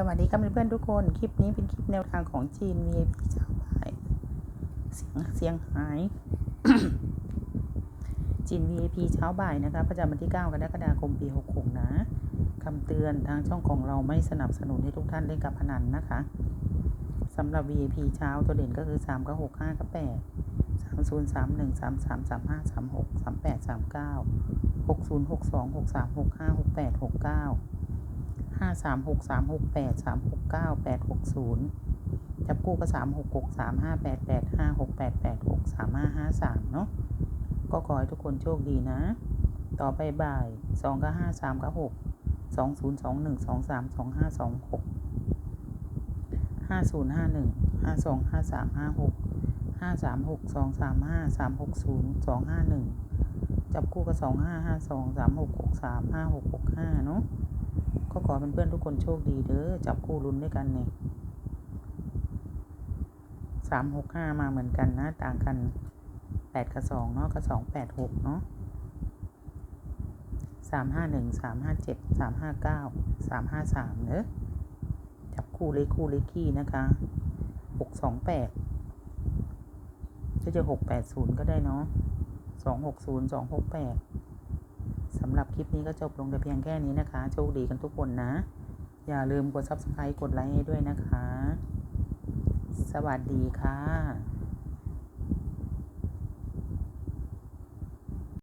สวัสดีครับเพื่อนๆทุกคน คลิปนี้เป็นคลิปแนวทางของจีน VIP เจ้าบ่ายเสียงเสียงหาย จีน VIP เช้าบ่ายนะคะประจำวันที่ 9 กรกฎาคมปี 66 นะคำเตือนทางช่องของเราไม่สนับสนุนให้ทุกท่านเล่นกับพนันนะคะสำหรับ VIP เช้าตัวเด่นก็คือ 3 กับ 6 5 กับ 8 3 0 3 1 3 3 3 5 3 6 3 8 3 ห้าสามหกสามหกแปดสามหกเก้าแปดหกศูนย์จับคู่ก็สามหกหกสามห้าแปดแปดห้าหกแปดแปดหกสามห้าห้าสามเนาะก็ขอให้ทุกคนโชคดีนะ ต่อไปบ่ายสองก็ห้าสามก็หกสองศูนย์สองหนึ่งสองสามสองห้าสองหกห้าศูนย์ห้าหนึ่งห้าสองห้าสามห้าหกห้าสามหกสองสามห้าสามหกศูนย์สองห้าหนึ่งจับคู่ก็สองห้าห้าสองสามหกหกสามห้าหกหกห้าเนาะ ขอเพื่อนๆทุกคนโชคดีเด้อจับคู่ลุ้นด้วยกันเนี่ยสามหกห้ามาเหมือนกันนะ ต่างกันแปดกับสองเนาะกับสองแปดหกเนาะสามห้าหนึ่งสามห้าเจ็ดสามห้าเก้าสามห้าสามเนอะจับคู่เลขคู่เลขขี้นะคะหกสองแปดก็จะหกแปดศูนย์ก็ได้เนาะสองหกศูนย์สองหกแปด สำหรับคลิปนี้ก็จบลงแต่เพียงแค่นี้นะคะ โชคดีกันทุกคนนะ อย่าลืมกด subscribe กดไลค์ให้ด้วยนะคะ สวัสดีค่ะ